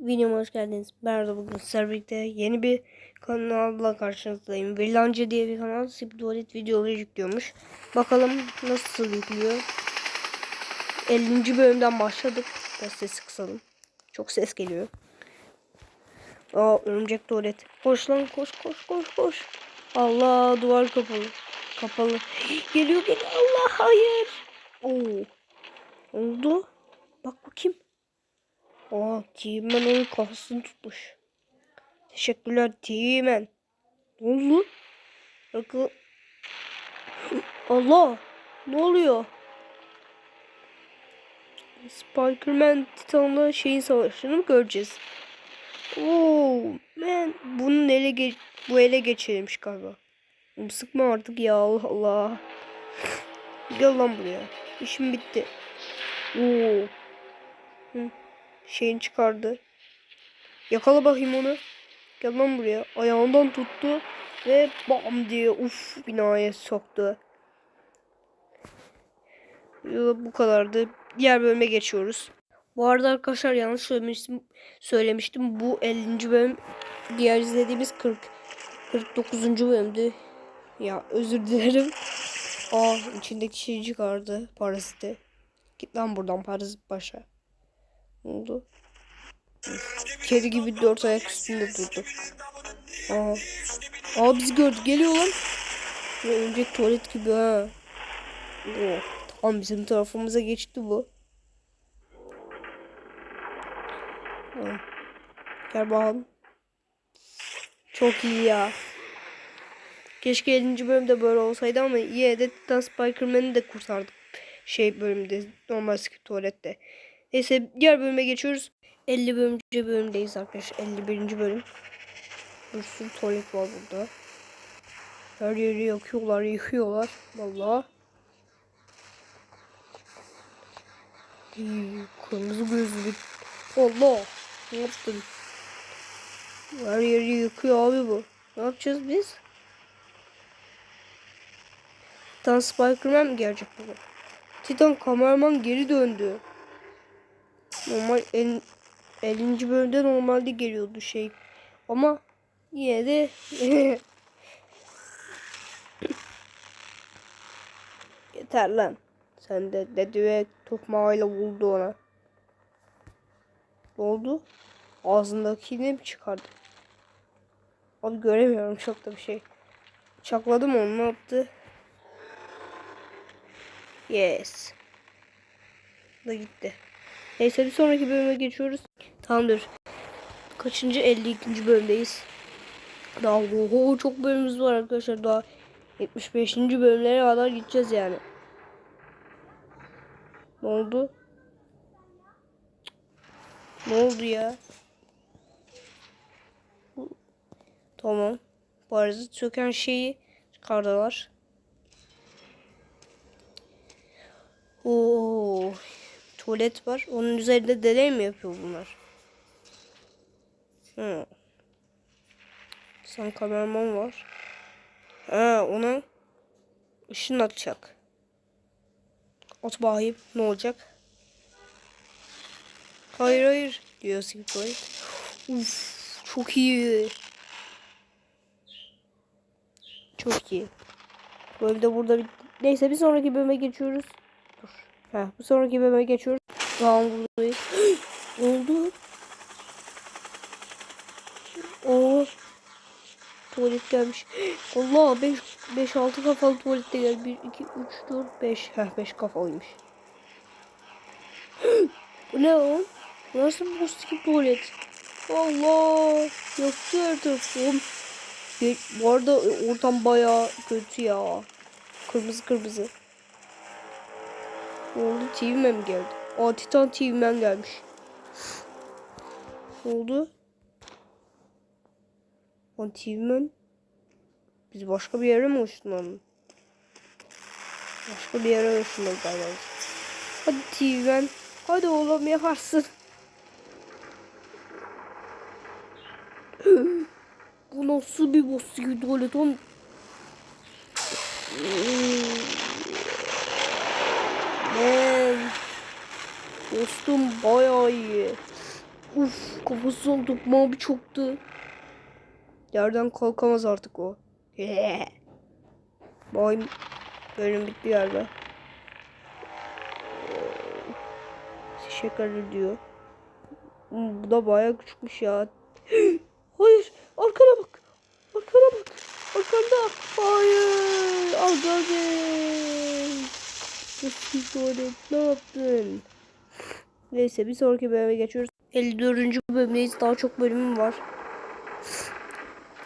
Videoma hoş geldiniz. Merhaba bugün sizlerle birlikte yeni bir kanalla karşınızdayım. Villanca diye bir kanal Sip Tuvalet videoları yüklüyormuş. Bakalım nasıl yüklüyor. 50. bölümden başladık. Biraz sesi kısalım. Çok ses geliyor. Aa örümcek tuvalet. Koş lan koş koş koş koş. Allah duvar kapalı. Kapalı. Geliyor geliyor. Allah hayır. Oo. Oldu. Bak bakayım. Aa T-Man onun kafasını tutmuş. Teşekkürler T-Man. Ne oldu? Bakın. Allah. Ne oluyor? Spider-Man Titan'la şeyin savaşını mı göreceğiz? Oo, man. Bunun ele geç bu ele geçirilmiş galiba. Sıkma artık ya Allah Allah. Gel lan buraya. İşim bitti. Oo. Hı şeyini çıkardı. Yakala bakayım onu. Gel lan buraya. Ayağından tuttu ve bam diye uf binaya soktu. Bu kadardı. Diğer bölüme geçiyoruz. Bu arada arkadaşlar yanlış söylemiştim. söylemiştim. Bu 50. bölüm diğer izlediğimiz 40 49. bölümdü. Ya özür dilerim. Aa içindeki şey çıkardı. Paraziti. Git lan buradan parazit başa. Oldu? Kedi gibi dört ayak üstünde durdu. Aa. Aa bizi gördü. Geliyor lan. Ya örümcek tuvalet gibi ha. Oh, tamam bizim tarafımıza geçti bu. Aa. Gel bakalım. Çok iyi ya. Keşke 50. bölümde böyle olsaydı ama yine de Titan Spider-Man'i de kurtardık. Şey bölümde normal tuvalette. Neyse diğer bölüme geçiyoruz. 50 bölümcü bölümdeyiz arkadaşlar. 51. bölüm. Bir sürü tuvalet var burada. Her yeri yakıyorlar, yıkıyorlar. Vallahi. Kırmızı gözlü. Allah. Ne yaptın? Her yeri yıkıyor abi bu. Ne yapacağız biz? Titan Spider-Man mi gelecek bu? Titan kameraman geri döndü. Normal el, 50. bölümde normalde geliyordu şey. Ama yine de yeter lan. Sen de dedi ve tokmağıyla vurdu ona. Ne oldu? Ağzındakini mi çıkardı? Abi göremiyorum çok da bir şey. Çakladım onu ne yaptı? Yes. Da gitti. Neyse bir sonraki bölüme geçiyoruz. Tamamdır. Kaçıncı? 52. bölümdeyiz. Daha oho, çok bölümümüz var arkadaşlar. Daha 75. bölümlere kadar gideceğiz yani. Ne oldu? Ne oldu ya? Tamam. Parazit söken şeyi çıkardılar. Oo tuvalet var. Onun üzerinde deney mi yapıyor bunlar? Hı. Sen kameraman var. Ha ona ışın atacak. At bakayım ne olacak? Hayır hayır diyor Silkwood. Uf çok iyi. Çok iyi. Bölümde burada bir... Neyse bir sonraki bölüme geçiyoruz. Ha, bu sonraki bölüme geçiyoruz. Tamam buradayız. oldu? Oo. Tuvalet gelmiş. Allah 5 5 6 kafalı tuvalette gel. 1 2 3 4 5. Heh 5 kafalıymış. Bu ne o? Nasıl bu skip tuvalet? Allah! Yaktı her tarafım. Bu arada ortam baya kötü ya. Kırmızı kırmızı. Ne oldu? TV mi geldi? Aa Titan TV Man gelmiş. Ne oldu? Aa TV Man. Biz başka bir yere mi ışınlandık? Başka bir yere ışınlandık galiba. Hadi TV Man. Hadi oğlum yaparsın. Bu nasıl bir boss gibi tuvalet oğlum? Man. Dostum bayağı iyi. Uf kafası oldu. Mavi çoktu. Yerden kalkamaz artık o. Boy bölüm bitti galiba. Teşekkür ediyor. Bu da bayağı küçükmüş ya. Hayır arkana bak. Arkana bak. Arkanda. Hayır. Eski tuvalet ne yaptın? Neyse bir sonraki bölüme geçiyoruz. 54. bölümdeyiz. Daha çok bölümüm var.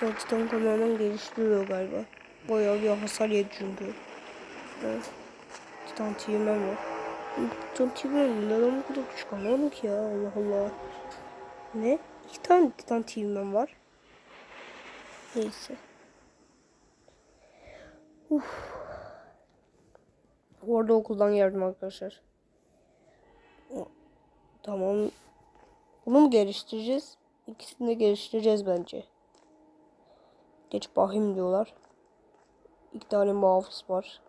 Titan tamamen geliştiriyor galiba. Bayağı bir hasar yedi çünkü. Titan TMM var. Titan TMM neden bu kadar küçük anlamadım ki ya Allah Allah. Ne? İki tane Titan TMM var. Neyse. Uf. Orada okuldan geldim arkadaşlar. Tamam. Bunu mu geliştireceğiz? İkisini de geliştireceğiz bence. Geç bakayım diyorlar. İki tane muhafız var.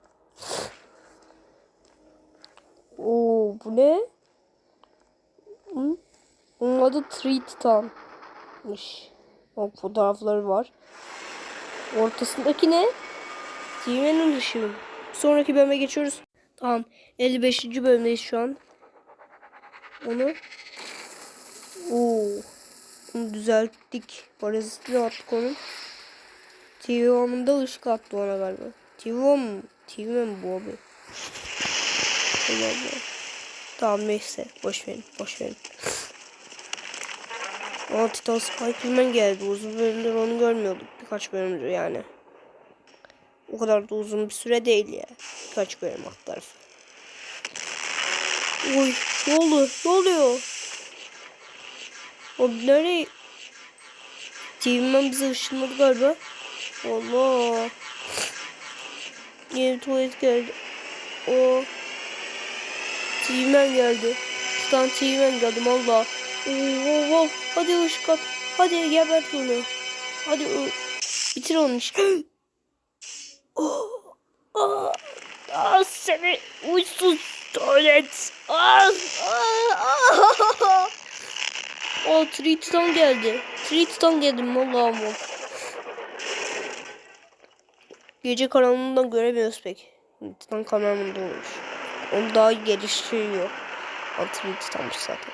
Oo bu ne? Hı? Onun adı Tree Titan'mış. O fotoğrafları var. Ortasındaki ne? Timen'in ışığı. Sonraki bölüme geçiyoruz. Tamam. 55. bölümdeyiz şu an. Onu Oo. Onu düzelttik. Parazitini attık onun. TV Home'da ışık attı ona galiba. TV Home mu? TV mi bu abi? Allah Allah. Tamam neyse. Boş verin. Boş verin. Aa Titan Spiderman geldi. Uzun bölümdür onu görmüyorduk. Birkaç bölümdür yani. O kadar da uzun bir süre değil ya. Birkaç bölüm tarafı. Oy ne oldu? Ne oluyor? O nereye? TV'den bize ışınladı galiba. Allah. Yeni tuvalet geldi. O. TV'den geldi. Titan TV'den geldim Allah. Oo, oo. Hadi ışık at. Hadi gebert onu. Hadi bitir onu işi. Oh, ah, ah, seni uysuz tuvalet. Ah, ah, ah. O Triton geldi. Triton geldi Allah'ım o. Gece karanlığından göremiyoruz pek. Titan kameramında olmuş. Onu daha geliştiriyor. Antri Titan'mış zaten.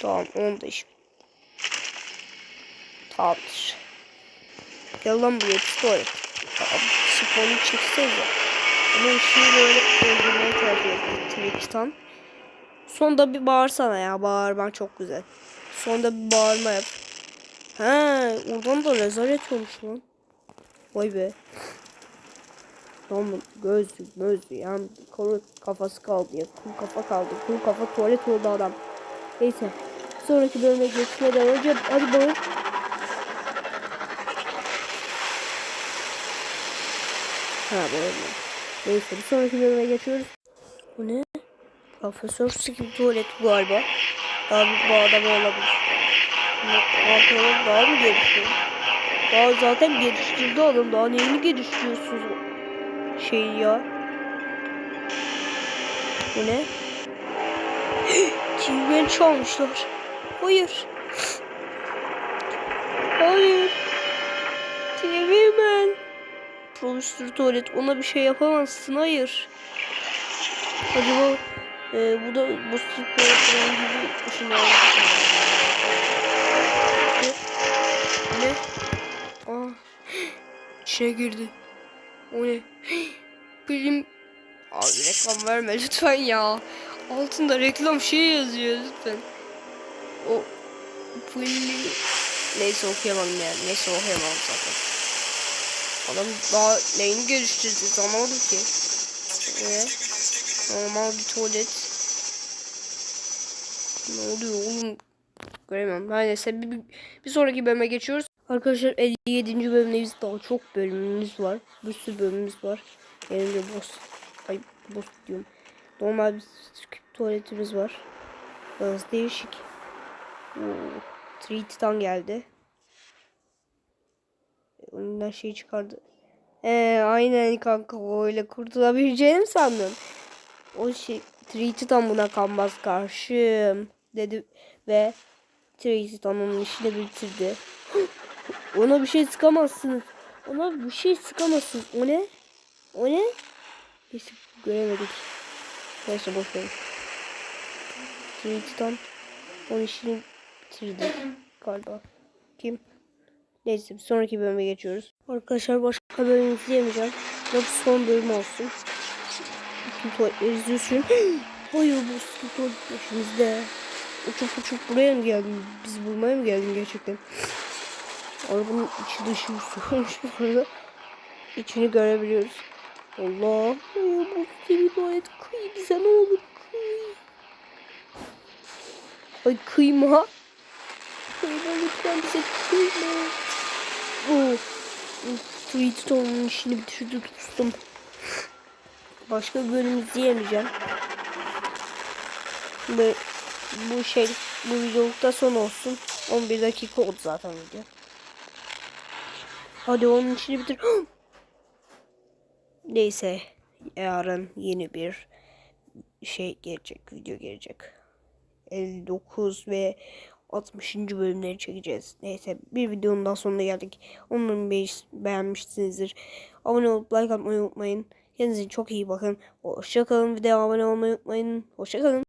Tamam onu da iş. Tamamdır. Gel lan buraya pistolet. Tamam. Sifonu çeksene. Ama ışığı böyle öldürmeye çalışıyor. Titan. Sonda bir bağırsana ya. Bağırman çok güzel. Sonda bir bağırma yap. He, oradan da rezalet olmuş lan. Vay be. Tamam gözlü gözlü yani kuru kafası kaldı ya. Kuru kafa kaldı. Kuru kafa tuvalet oldu adam. Neyse. Sonraki bölüme geçmeden önce hadi bağır. Ha böyle. Neyse bir sonraki bölüme geçiyoruz. Bu ne? Profesör Skim tuvalet galiba. Daha bir bağlama olabilir. Pantolon daha mı gelişiyor? Daha zaten geliştirdi adam. Daha neyini geliştiriyorsunuz o şeyi ya? Bu ne? TV'ni çalmışlar. Hayır. Hayır. TV'men. Profesör tuvalet ona bir şey yapamazsın. Hayır. Acaba ee, bu da bu falan gibi ışınlandı. Ne? Aa. İçine girdi. O ne? Bilim... Abi reklam verme lütfen ya. Altında reklam şey yazıyor lütfen. O... Bilim... Neyse okuyamadım yani. Neyse okuyamadım zaten. Adam daha neyini geliştirdi anlamadım ki. Ne? Normal bir tuvalet. Ne oluyor oğlum? Her neyse bir, bir, bir sonraki bölüme geçiyoruz. Arkadaşlar 57. bölümdeyiz. Daha çok bölümümüz var. Bir sürü bölümümüz var. Elimde boss. Ay boss diyorum. Normal bir tuvaletimiz var. Biraz değişik. Oo, Three Titan geldi. Önünden şey çıkardı. Ee, aynen kanka öyle kurtulabileceğini mi sandın? O şey Three Titan buna kanmaz karşım dedi. Ve Tristan onun işini bitirdi. Ona bir şey sıkamazsınız. Ona bir şey sıkamazsınız. O ne? O ne? Neyse göremedik. Neyse boş verin. Tristan onun işini bitirdi galiba. Kim? Neyse bir sonraki bölüme geçiyoruz. Arkadaşlar başka bölüm izleyemeyeceğim. Ya son bölüm olsun. Bütün tuvaletleri izliyorsun. Hayır bu bütün tuvalet peşimizde. Uçup uçup buraya mı geldin? Bizi bulmaya mı geldin gerçekten? Arabanın içi dışı sürmüş bu arada. İçini görebiliyoruz. Allah. Hayır bu seni tuvalet kıy bize ne olur kıy. Ay kıyma. Kıyma lütfen bize kıyma. Oh. Tweetstone'un işini bitirdi dostum. Başka bölüm izleyemeyeceğim. Ve bu şey bu videolukta son olsun. 11 dakika oldu zaten video. Hadi onun işini bitir. Neyse yarın yeni bir şey gelecek video gelecek. 59 ve 60. bölümleri çekeceğiz. Neyse bir videonun daha sonuna geldik. Umarım beğen- beğenmişsinizdir. Abone olup like atmayı unutmayın. Kendinize çok iyi bakın. Hoşçakalın. De abone olmayı unutmayın. Hoşçakalın.